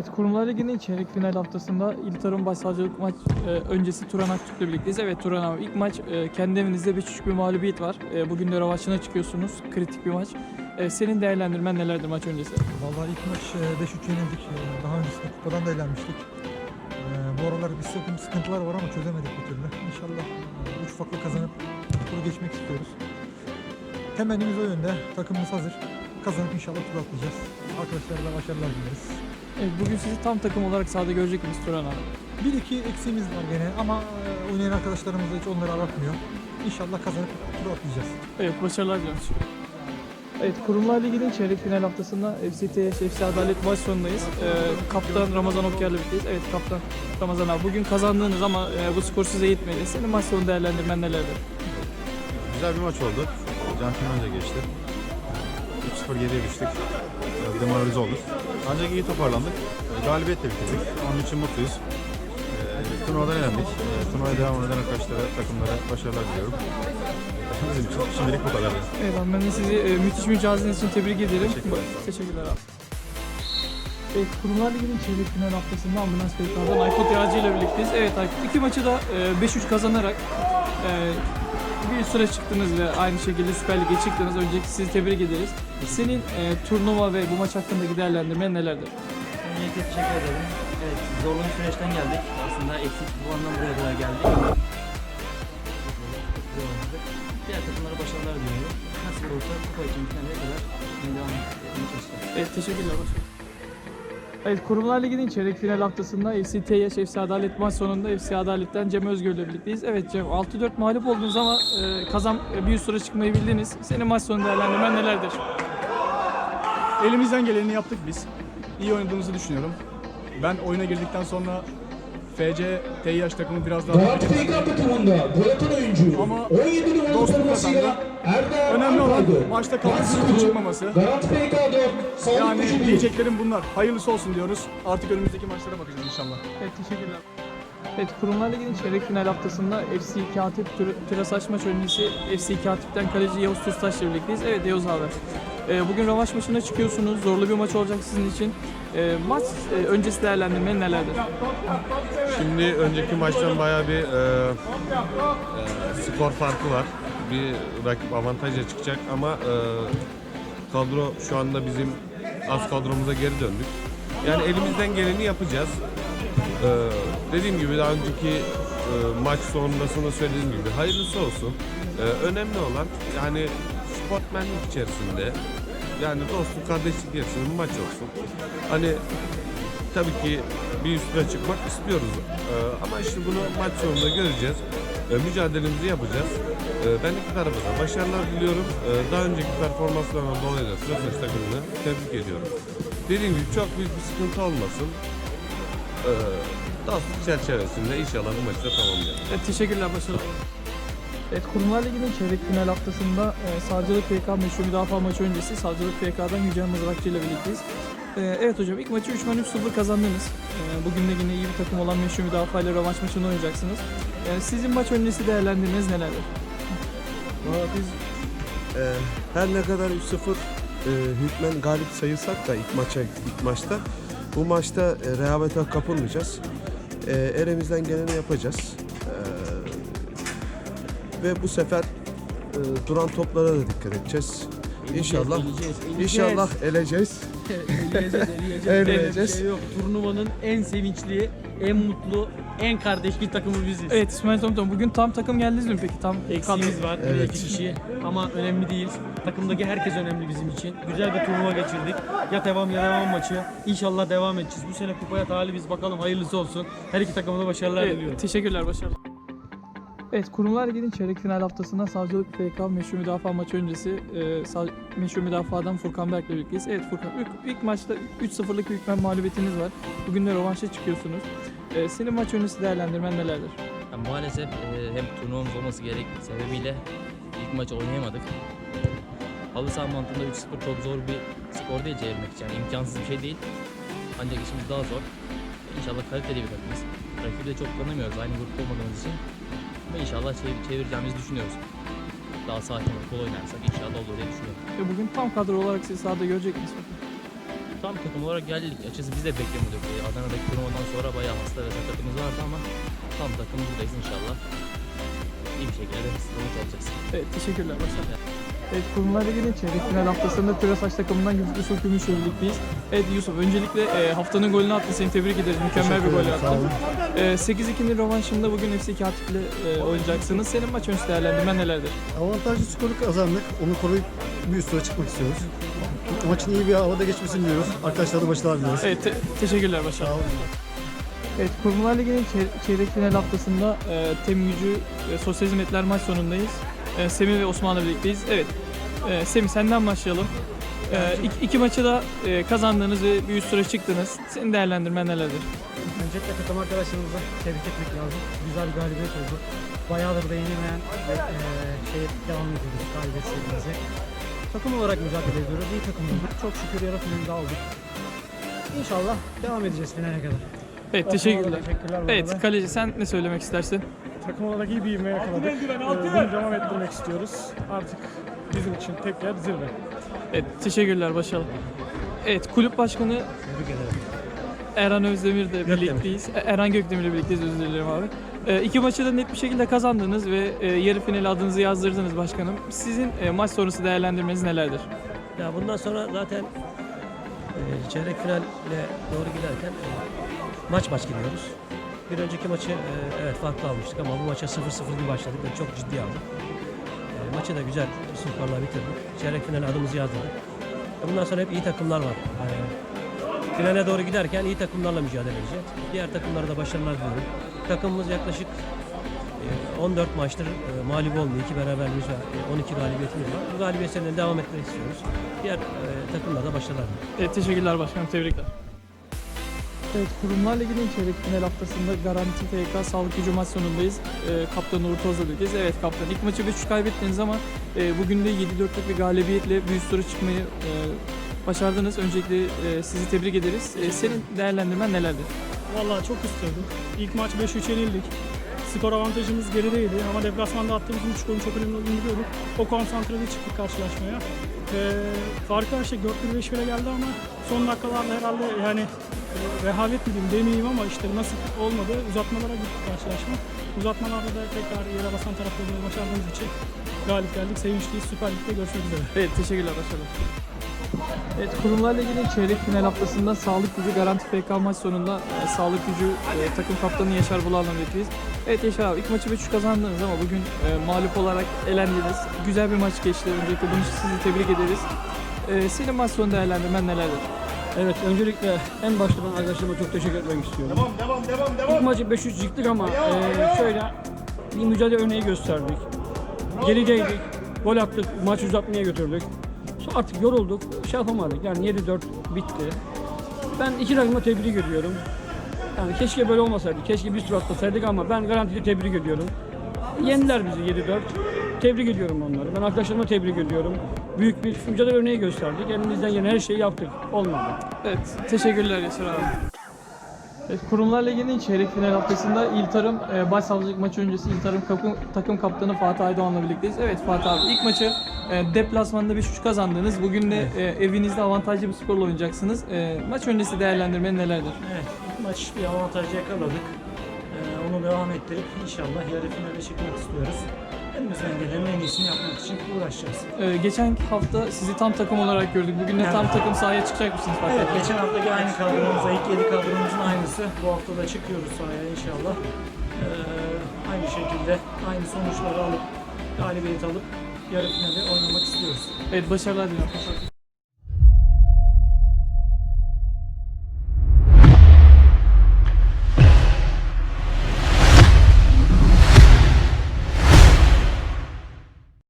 Evet, Kurumlar Ligi'nin çeyrek final haftasında İl Tarım Başsavcılık maç e, öncesi Turan Aktürk'le birlikteyiz. Evet Turan abi ilk maç e, kendi evinizde 5-3 bir mağlubiyet var. E, bugün de rövaşına çıkıyorsunuz. Kritik bir maç. E, senin değerlendirmen nelerdir maç öncesi? Vallahi ilk maç e, 5-3 yenildik. E, Daha öncesinde kupadan da eğlenmiştik. E, Bu aralar bir takım sıkıntılar var ama çözemedik bir türlü. İnşallah 3 farklı kazanıp turu geçmek istiyoruz. Temennimiz o yönde. Takımımız hazır. Kazanıp inşallah tur atlayacağız. Arkadaşlara da başarılar dileriz. Evet, bugün sizi tam takım olarak sahada görecek miyiz Turan abi? Bir iki eksiğimiz var gene ama e, oynayan arkadaşlarımız da hiç onları aratmıyor. İnşallah kazanıp tur atlayacağız. Evet, başarılar diliyoruz. Evet, Kurumlar Ligi'nin çeyrek final haftasında FCT'ye FC Adalet maç sonundayız. E, kaptan Ramazan Okyar'la birlikteyiz. Evet, kaptan Ramazan abi. Bugün kazandınız ama e, bu skor size yetmedi. Senin maç sonu değerlendirmen nelerdir? Güzel bir maç oldu. Centilmence geçti. 3-0 geriye düştük. Biraz demoralize olduk. Ancak iyi toparlandık. E, Galibiyetle bitirdik. Onun için mutluyuz. E, turnuvadan elendik. E, turnuvaya devam eden arkadaşlara, takımlara başarılar diliyorum. E, Bizim için şimdilik bu kadar. Evet ben de sizi e, müthiş mücadeleniz için tebrik ederim. Teşekkürler. Teşekkürler abi. Evet, Kurumlar Ligi'nin çeyrek final haftasında Ambulans Beykan'dan Aykut Yağcı ile birlikteyiz. Evet Aykut, iki maçı da e, 5-3 kazanarak e, bir süre çıktınız ve aynı şekilde Süper Lig'e çıktınız. Öncelikle sizi tebrik ederiz. Senin e, turnuva ve bu maç hakkındaki değerlendirmen nelerdir? Öncelikle teşekkür ederim. Evet, zorlu bir süreçten geldik. Aslında eksik puandan buraya kadar geldik. Diğer takımlara başarılar diliyorum. Nasıl olursa kupa için finale kadar devam etmeye çalışacağız. Evet, teşekkürler. başarılar. Evet, Kurumlar Ligi'nin çeyrek final haftasında FC TYH FC Adalet maç sonunda FC Adalet'ten Cem Özgür ile birlikteyiz. Evet Cem, 6-4 mağlup oldunuz ama e, kazan e, bir üst tura çıkmayı bildiniz. Senin maç sonu değerlendirmen nelerdir? Elimizden geleni yaptık biz. İyi oynadığımızı düşünüyorum. Ben oyuna girdikten sonra FC TİH takımı biraz daha Guard PK takımında gol atan oyuncu Ama 17 numaralı formasıyla Önemli olan maçta sonu çıkmaması. Guard PK 4 sağlık Yani diyeceklerim bunlar. Hayırlısı olsun diyoruz. Artık önümüzdeki maçlara bakacağız inşallah. Evet teşekkürler. Evet Kurumlar Ligi'nin çeyrek final haftasında FC Katip Tür- Türesaç maç öncesi FC Katip'ten kaleci Yavuz Tustaş ile birlikteyiz. Evet Yavuz abi. Ee, bugün rövanş maçına çıkıyorsunuz. Zorlu bir maç olacak sizin için. Ee, maç e, öncesi değerlendirmen nelerdir? Şimdi önceki maçtan bayağı bir e, e, skor farkı var. Bir rakip avantajla çıkacak ama e, kadro şu anda bizim az kadromuza geri döndük. Yani elimizden geleni yapacağız. E, dediğim gibi daha önceki e, maç sonrasında söylediğim gibi hayırlısı olsun. E, önemli olan yani sportmenlik içerisinde yani dostluk, kardeşlik içerisinde maç olsun. Hani tabii ki bir üstüne çıkmak istiyoruz. Ee, ama işte bunu maç sonunda göreceğiz. Ee, mücadelemizi yapacağız. Ee, ben iki tarafa da başarılar diliyorum. Ee, daha önceki performanslarından dolayı da Sırsaç takımını tebrik ediyorum. Dediğim gibi çok büyük bir sıkıntı olmasın. Ee, dostluk çerçevesinde inşallah bu maçı da tamamlayacağız. Evet, teşekkürler başarılar. Evet Kurumlar Ligi'nin çeyrek final haftasında e, Savcılık PK meşhur müdafaa maçı öncesi Savcılık PK'dan Yücel Mızrakçı ile birlikteyiz. E, evet hocam ilk maçı 3 3 0 kazandınız. E, bugün de yine iyi bir takım olan meşhur müdafaa rövanş maçını oynayacaksınız. E, sizin maç öncesi değerlendirmeniz nelerdir? Valla biz e, her ne kadar 3-0 e, hükmen galip sayılsak da ilk maça ilk maçta bu maçta e, rehavete kapılmayacağız. E, elimizden geleni yapacağız. E, ve bu sefer e, duran toplara da dikkat edeceğiz. İnşallah inşallah eleceğiz. Eleyeceğiz. Şey yok. Turnuvanın en sevinçli, en mutlu, en kardeşli takımı biziz. Evet İsmail Tomtom bugün tam takım geldiniz mi peki? Tam Eksiğimiz var. Evet. Evet. iki kişi. Ama önemli değil. Takımdaki herkes önemli bizim için. Güzel bir turnuva geçirdik. Ya devam ya devam maçı. İnşallah devam edeceğiz. Bu sene kupaya talibiz. Bakalım hayırlısı olsun. Her iki takıma da başarılar Evet, diliyorum. teşekkürler, başarılar. Evet, Kurumlar Ligi'nin çeyrek final haftasında Savcılık PK meşhur müdafaa maçı öncesi e, sav- meşhur müdafadan Furkan Berk'le birlikteyiz. Evet Furkan, ilk, ilk maçta 3-0'lık bir mağlubiyetiniz var. Bugün de rövanşa çıkıyorsunuz. E, senin maç öncesi değerlendirmen nelerdir? Yani maalesef e, hem turnuvamız olması gerek sebebiyle ilk maçı oynayamadık. Halı saha mantığında 3-0 çok zor bir skor değil çevirmek için. Yani imkansız bir şey değil. Ancak işimiz daha zor. İnşallah kaliteli bir takımız. Rakibi de çok tanımıyoruz aynı grupta olmadığımız için. Ama inşallah çevir, çevireceğimizi düşünüyoruz. Daha sakin kol oynarsak inşallah olur diye düşünüyorum. E, bugün tam kadro olarak sizi sahada görecek miyiz? tam takım olarak geldik. Açıkçası biz de beklemiyorduk. Ee, Adana'daki turnuvadan sonra bayağı hasta ve sakatımız vardı ama tam takım buradayız inşallah. İyi bir şekilde sonuç alacağız. Evet teşekkürler başarılar. Evet Kurumlar Ligi'nin çeyrek final haftasında Pirasaç takımından Yusuf Gümüş'le birlikteyiz. Evet Yusuf öncelikle e, haftanın golünü attın seni tebrik ederiz. Mükemmel bir gol attın. E, 8-2'nin rövanşında bugün FC Katip'le e, oynayacaksınız. Senin maç öncesi değerlendirmen nelerdir? Avantajlı skoru kazandık. Onu koruyup bir üst tura çıkmak istiyoruz. Maçın iyi bir havada geçmesini diliyoruz. Arkadaşlara da başarılar diliyoruz. Evet te- teşekkürler başarılar. Evet Kurumlar Ligi'nin çey- çeyrek final haftasında e, Tem Gücü e, Sosyal Hizmetler maç sonundayız. E, Semih ve Osman'la birlikteyiz. Evet e, Semih senden başlayalım. E, iki, iki maçı da e, kazandınız ve bir üst tura çıktınız. Senin değerlendirmen nelerdir? Öncelikle takım arkadaşlarımızı tebrik etmek lazım. Güzel bir galibiyet oldu. Bayağıdır da yenilmeyen ve e, şey devam ediyoruz galibiyet serimize. Takım olarak mücadele ediyoruz. İyi takım olduk. Çok şükür yarı finalde aldık. İnşallah devam edeceğiz finale kadar. Evet teşekkürler. Teşekkürler bu Evet kaleci sen ne söylemek istersin? Takım olarak iyi bir ivme yakaladık. Ee, Bunu devam ettirmek istiyoruz. Artık bizim için tek yer zirve. Evet teşekkürler başarılı. Evet kulüp başkanı Erhan Özdemir de birlikteyiz. E, Erhan Gökdemir'le birlikteyiz özür dilerim abi. E, iki maçı da net bir şekilde kazandınız ve e, yarı finale adınızı yazdırdınız başkanım. Sizin e, maç sonrası değerlendirmeniz nelerdir? Ya bundan sonra zaten e, çeyrek finale doğru giderken e, maç maç gidiyoruz. Bir önceki maçı e, evet farklı almıştık ama bu maça 0-0 bir başladık ve çok ciddi aldık. E, maçı da güzel skorla bitirdik. Çeyrek finale adımızı yazdırdık. E, Bundan sonra hep iyi takımlar var. E, finale doğru giderken iyi takımlarla mücadele edeceğiz. Diğer takımlara da başarılar diliyorum. Takımımız yaklaşık e, 14 maçtır mağlup olmuyor. İki beraberliğimiz var. e, 12 galibiyetimiz var. Bu galibiyetlerle devam etmek istiyoruz. Diğer takımlara da başarılar diliyorum. Evet teşekkürler başkanım tebrikler. Evet Kurumlar Ligi'nin çeyrek final haftasında Garanti FK Sağlık Gücü maç sonundayız. E, kaptan Uğur Toz'la birlikteyiz. Evet kaptan ilk maçı 5-3 kaybettiniz ama e, bugün de 7-4'lük bir galibiyetle üst tura çıkmayı e, başardınız. Öncelikle e, sizi tebrik ederiz. E, senin değerlendirmen nelerdir? Vallahi çok istiyorduk. İlk maç 5-3 yenildik. Skor avantajımız gerideydi ama deplasmanda attığımız 3 golün çok önemli olduğunu biliyorduk. O konsantrede çıktık karşılaşmaya. Ee, farkı aşık 4-1-5 bile geldi ama son dakikalarda herhalde yani e, rehavet mi diyeyim demeyeyim ama işte nasip olmadı. Uzatmalara gittik karşılaşma. Uzatmalarda da tekrar yere basan taraf olmayı başardığımız için galip geldik. Sevinçliyiz. Süper Lig'de görüşmek üzere. Evet teşekkürler başarılar. Evet Kurumlar Ligi'nin çeyrek final haftasında Sağlık Gücü Garanti FK maç sonunda e, Sağlık Gücü e, takım kaptanı Yaşar Bulan'la birlikteyiz. Evet Yaşar abi ilk maçı 3 kazandınız ama bugün e, mağlup olarak elendiniz. Güzel bir maç geçti. Öncelikle bunun için sizi tebrik ederiz. E, senin maç sonu değerlendirmen nelerdir? Evet öncelikle en başta ben arkadaşlarıma çok teşekkür etmek istiyorum. Devam devam devam devam. İlk maçı 5-3 yıktık ama eee, şöyle bir mücadele örneği gösterdik. Gerideydik. Gol attık. Maç uzatmaya götürdük. Artık yorulduk. Şey yapamadık. Yani 7-4 bitti. Ben iki takımı tebrik ediyorum. Yani keşke böyle olmasaydı. Keşke bir tur atlasaydık ama ben garantili tebrik ediyorum. Yendiler bizi 7-4. Tebrik ediyorum onları. Ben arkadaşlarıma tebrik ediyorum. Büyük bir mücadele örneği gösterdik. Elimizden gelen her şeyi yaptık. Olmadı. Evet, teşekkürler Yaşar abi. Evet, Kurumlar Ligi'nin çeyrek final haftasında İl Tarım e, Başsavcılık maçı öncesi İl Tarım takım, takım kaptanı Fatih Aydoğan'la birlikteyiz. Evet Fatih abi ilk maçı e, deplasmanda 5-3 kazandınız. Bugün de e, evinizde avantajlı bir skorla oynayacaksınız. E, maç öncesi değerlendirmen nelerdir? Evet, ilk maç bir avantaj yakaladık. Ee, onu devam ettirip inşallah yarı finale çıkmak istiyoruz. Elimizden gelenin en iyisini yapmak için uğraşacağız. E, geçen hafta sizi tam takım olarak gördük. Bugün de tam takım sahaya çıkacak mısınız Fatih Evet, geçen haftaki aynı kadromuzda, ilk 7 kadromuzun aynısı. Bu hafta da çıkıyoruz sahaya inşallah. Ee, aynı şekilde aynı sonuçları alıp, galibiyet alıp yarı finale oynamak istiyoruz. Evet başarılar diliyorum.